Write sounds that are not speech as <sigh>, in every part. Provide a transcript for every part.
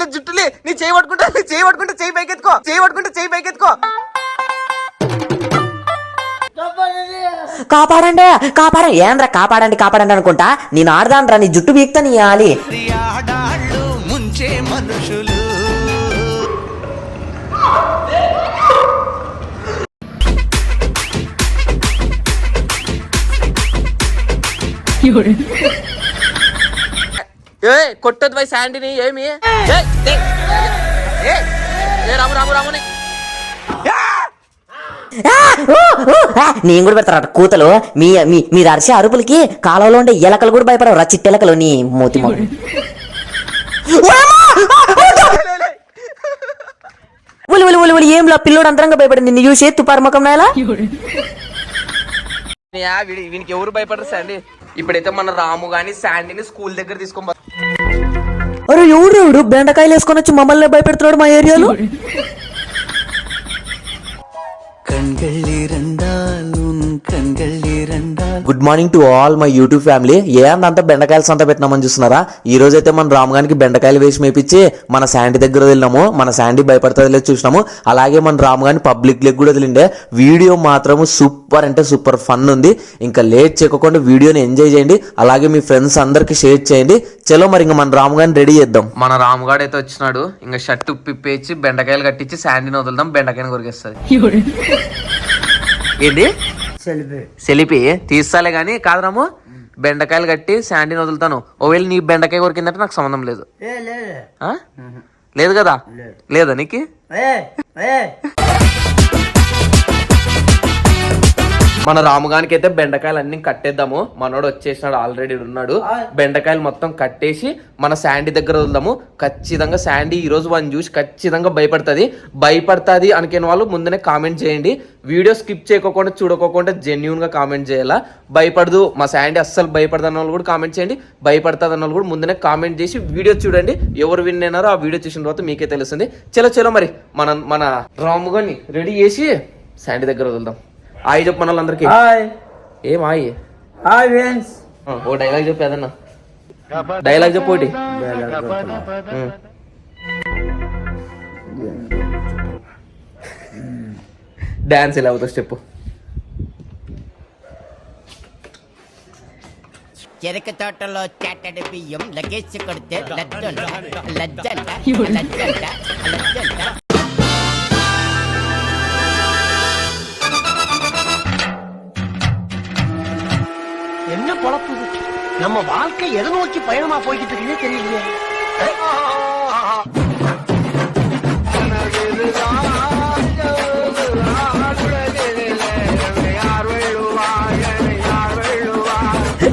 లేదు జుట్టులే. నీ చేయి పట్టుకుంటా నీ చేయి పట్టుకుంటే చేయి పైకెత్తుకో చేయి పట్టుకుంటే చేయి పైకెత్తుకో. కాపాడండి కాపాడ ఏంద్రా కాపాడండి కాపాడండి అనుకుంటా? నేను ఆడదాన్రా నీ జుట్టు బీక్తా నీ ఆలి. ముంచే మనుషులు. ఏ కొట్టదు వై శాండీని ఏమి? రాము రాము రాముని. నేను కూడా పెడతారా కూతలు. మీ మీ మీరు అరిసే అరుపులకి కాలంలో ఉండే ఎలకలు కూడా భయపడవు రా చిట్టెలకలు నీ మూతి మొహం. ఒలి ఒలి ఒలి ఒలి ఏం లా పిల్లోడు అంతరంగా భయపడింది? నిన్ను చూసి తుపారు ముఖం నేలా వీనికి ఎవరు భయపడరు శాండీ. ఇప్పుడైతే మన రాము గాని శాండీని స్కూల్ దగ్గర తీసుకొని పో- అరే ఎవడు ఎవడు బెండకాయలు వేసుకొని వచ్చి మమ్మల్ని భయపెడుతున్నాడు మా ఏరియాలో கண்கள் இரண்டால் உன் கண்கள் இரண்டால் good morning to all my YouTube family ఏందంతా బెండకాయలు సంత పెట్టినామని చూస్తున్నారా ఈ రోజు అయితే మన రాముగానికి బెండకాయలు వేసి మేపించి మన శాండీ దగ్గర వెళ్ళినాము మన శాండీ భయపడుతుంది లేదు చూసినాము అలాగే మన రామ్గాని పబ్లిక్ లెగ్ కూడా వదిలిండే వీడియో మాత్రము సూపర్ అంటే సూపర్ ఫన్ ఉంది ఇంకా లేట్ చేయకుండా వీడియోని ఎంజాయ్ చేయండి అలాగే మీ ఫ్రెండ్స్ అందరికి షేర్ చేయండి చలో మరి ఇంకా మన రామ్గాని రెడీ చేద్దాం మన రాముగాడు అయితే వచ్చినాడు ఇంకా షర్ట్ పిప్పేసి బెండకాయలు కట్టించి శాండీని వదులుదాం బెండకాయని కొరికేస్తుంది ఏంటి సెలిపి. తీస్తాలే గానీ కాదు రాము బెండకాయలు కట్టి శాండీని వదులుతాను. ఒకవేళ నీ బెండకాయ కొరికిందంటే నాకు సంబంధం లేదు? లేదు. కదా? లేదా. నీకు? మన రాముగానికి అయితే బెండకాయలు అన్ని కట్టేద్దాము. మనోడు వచ్చేసినాడు ఆల్రెడీ ఉన్నాడు. బెండకాయలు మొత్తం కట్టేసి మన శాండీ దగ్గర వదులుదాము. ఖచ్చితంగా శాండీ ఈ రోజు వాళ్ళని చూసి ఖచ్చితంగా భయపడుతుంది. భయపడుతుంది అనుకునే వాళ్ళు ముందునే కామెంట్ చేయండి. వీడియో స్కిప్ చేయకోకుండా చూడకోకుండా జెన్యున్గా కామెంట్ చేయాలా? భయపడదు. మా శాండీ అస్సలు భయపడదు అన్న వాళ్ళు కూడా కామెంట్ చేయండి. భయపడుతుంది అన్న వాళ్ళు కూడా ముందునే కామెంట్ చేసి వీడియో చూడండి. ఎవరు విన్ అయినారో ఆ వీడియో చూసిన తర్వాత మీకే తెలుస్తుంది. చలో చలో మరి మన మన రాముగాని రెడీ చేసి శాండీ దగ్గర వదులుదాం. ఆయి చెప్పు మన వాళ్ళందరికీ హాయ్. ఏం ఆయి హాయ్ ఫ్రెండ్స్. ఓ డైలాగ్ చెప్పు ఏదన్నా. డైలాగ్ చెప్పు ఒకటి. డాన్స్ ఎలా అవుతుంది చెప్పు. చెరుకు తోటలో చాటడి బియ్యం లగేసి కొడితే లజ్జంట లజ్జంట లజ్జంట లజ్జంట நம்ம வாழ்க்கை எதை நோக்கி பயணமா போய்கிட்டு இருக்குன்னே தெரியலையே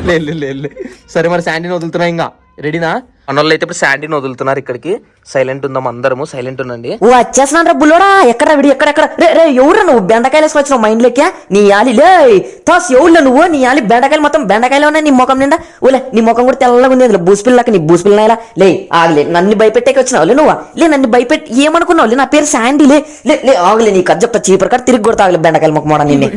లే లే, లే లే సరే మరి శాండీని వదులుతున్నా ఇంకా రెడీనా అన్నోళ్ళు అయితే ఇప్పుడు శాండీని వదులుతున్నారు ఇక్కడికి. సైలెంట్ ఉందాం అందరము సైలెంట్ ఉండండి. ఓ వచ్చేస్తున్నాను రా బుల్లోడా. ఎక్కడ విడి ఎక్కడెక్కడ? రే రే ఎవరు నువ్వు? బెండకాయలు వేసుకొచ్చిన మైండ్ లెక్క నీ యాలి లే తాస్ ఎవరు నువ్వు? నీ యాలి బెండకాయలు మొత్తం బెండకాయలు ఉన్నాయి నీ ముఖం నిండా. ఓలే నీ ముఖం కూడా తెల్లగా ఉంది అందులో. బూసిపిల్లకి నీ బూసిపిల్లనాయలా లే ఆగలే నన్ను భయపెట్టేకి వచ్చినావు? లే నువ్వు? లే నన్ను భయపెట్టి ఏమనుకున్నావు? లే నా పేరు శాండీ లే. లే ఆగలే నీ కజ్జప్ప చీపర్ కాడ తిరిగి కొడతా ఆగలే బెండకాయలు ముఖం మోడ నిన్ను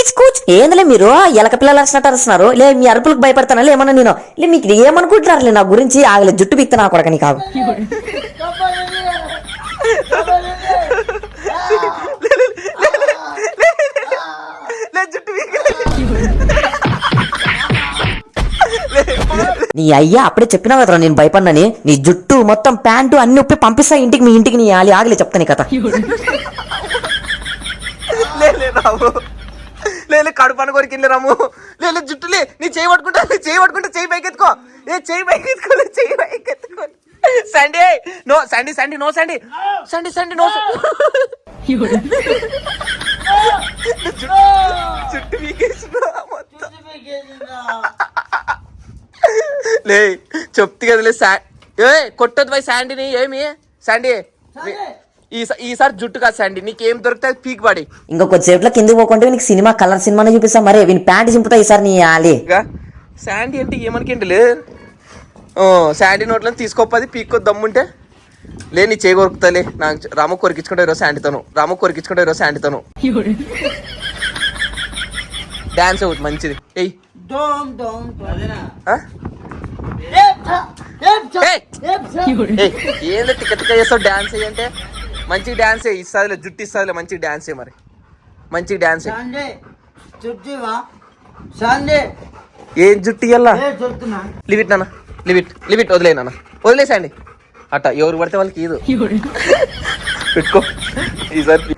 కీచ్ కూచ్ ఏందిలే మీరు? ఎలక పిల్లలు అరిచినట్టు అరుస్తున్నారు. లే మీ అరుపులకు భయపడతానా? లే ఏమన్నా నేను? లే మీకు ఏమనుకుంటున్నారు? లే నా గురించి ఆగలే. జుట్టు పిక్తా నా కొడక నీకు నీ అయ్యా అప్పుడే చెప్పినావు కదరా నేను భయపడినని. నీ జుట్టు మొత్తం ప్యాంటు అన్ని ఉప్పి పంపిస్తా ఇంటికి మీ ఇంటికి నీ ఆలి. ఆగలే చెప్తాను కథ లేదు లే రాము లే లేదు లే జుట్టులే నీ చేయి పట్టుకుంటా నీ చేయి పట్టుకుంటే చేయి పైకెత్తుకో. ఏ చేయి పైకెత్తుకో చేయి పైకెత్తుకో. Sunday no Sunday Sunday no Sunday. Sunday Sunday no జుట్టు పీకేసిన మొత్తం. లే చెప్తి కదలే సా ఏ కొట్టదు పోయి శాండీని ఏమి? శాండీ. ఈ- ఈసారి జుట్టు కాదు శాండీ నీకేం దొరికితే అది పీక్ పడి. ఇంకా కొద్దిసేపులో కిందకి పోకుంటే నీకు సినిమా కలర్ సినిమానే చూపిస్తా. మరే వీని ప్యాంటు చింపుతా ఈసారి నీ ఆలి. శాండీ అంటే ఏమనుకేంటి లే? ఓ, శాండీ నోట్లను తీసుకోపది పీక్కో దమ్ముంటే. లే నీ చేయి కొరుకుతాలే నాకు రాము కొరికించుకుంటే ఈరోజు శాండీతోను రాము కొరికించుకుంటే ఈరోజు శాండీతోను డాన్స్ ఒకటి మంచిది? ఏయ్! ఏయ్, ఏంది తిక్క చేస్తావు? డాన్స్ అంటే. మంచి డాన్స్ ఇస్తాదిలే జుట్టు ఇస్తాదిలే మంచి డాన్స్ మరి. మంచి డాన్స్ ఏం. జుట్టు ఇయ్యాలా? ఏ చెప్తున్నా లిమిట్ నాన్న. లిమిట్ లిమిట్ వదిలే నాన్న. వదిలేసండి అట్ట ఎవరు పడితే వాళ్ళకి ఇది పెట్టుకో. ఈసారి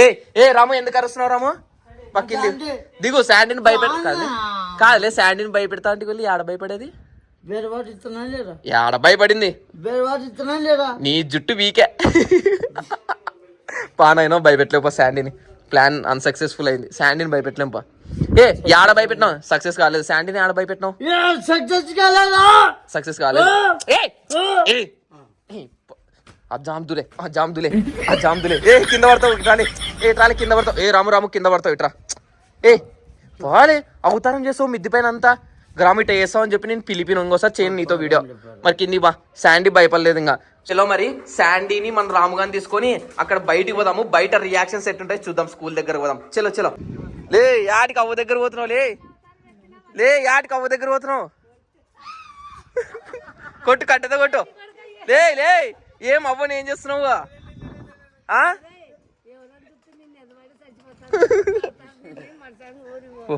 ఏ ఏ రాము ఎందుకు అరుస్తున్నావు రాము? పక్కింది. దిగు శాండీని భయపెడ కాదు. కాదులే శాండీని భయపెడతా అంటే వెళ్ళి ఆడ భయపడేది. ఇస్తున్నా ఆడ భయపడింది? ఇస్తున్నా నీ జుట్టు వీకే. పానైనా భయపెట్టలేపా శాండీని. ప్లాన్ అన్సక్సెస్ఫుల్ అయింది. శాండీని భయపెట్టలేంపా ఏ ఆడ భయపెట్టినావు? సక్సెస్ కాలేదు. శాండీని ఆడ భయపెట్టినావు? ఏ సక్సెస్ కాలేదా? సక్సెస్ ఆ జామ్ దులే ఆ జామ్ దులే ఆ జామ్ దులే. ఏ కింద పడతావు ట్రాలీ ఏ ట్రాలీ కింద పడతావు. ఏ రాము రాము కింద పడతావు ఇట్రా. ఏ వాలే అవతారం చేస్తావు మిద్ది పైన అంతా. గ్రామిట వేస్తావు అని చెప్పి నేను పిలిపిన ఇంకోసారి చేయను నీతో వీడియో మరి కింది బా శాండీ భయపడలేదు ఇంకా. చలో మరి శాండీని మన రాముగాని తీసుకొని అక్కడ బయటికి పోదాము. బయట రియాక్షన్స్ ఎట్టుంటాయి చూద్దాం స్కూల్ దగ్గర పోదాం. చలో చలో. లే యాడికి అవ్వ దగ్గర పోతున్నావు లే? లే యాడికి అవ్వ దగ్గర పోతున్నావు? కొట్టు కట్టెతో కొట్టు. లే లే ఏం అవ్వని ఏం చేస్తున్నావు ఆ? <laughs> ఓ,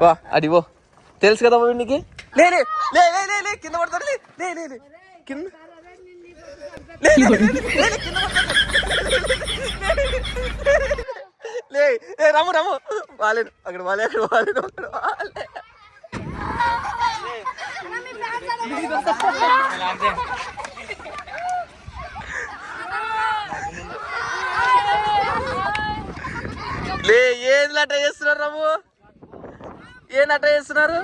వా అడి ఓ తెలుసు కదా బాబు నీకు లే లే లే లే లే కింద పడతాడు లే లే లే లే కింద లే, లే, రాము రాము వాలేను అక్కడ వాలే అక్కడ వాలేను అక్కడ వాలే లే ఏది లాట చేస్తున్నారు రాము ఏ నట చేస్తున్నారు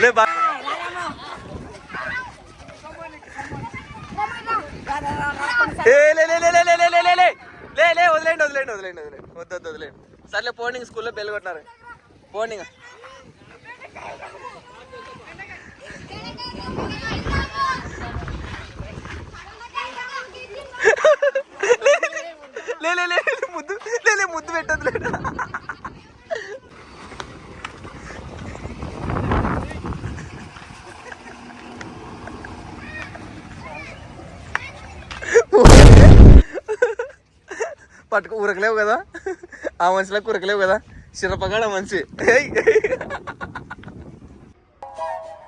లే వదిలేండి వదిలేండి వదిలేండి వదిలేండి వద్దు వద్దు వదిలేండి సర్లే పోండింగ్ స్కూల్లో బెల్ కొట్టినారు. పోనింగ్ పట్టుకు ఉరకలేవు కదా ఆ మనిషిలకు ఉరకలేవు కదా చిరపగాడ మనిషి ఏయ్.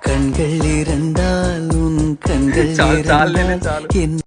கண்கள் இரண்டால் உன் கண்கள் చాలు చాలు இரண்டால் చాలు என்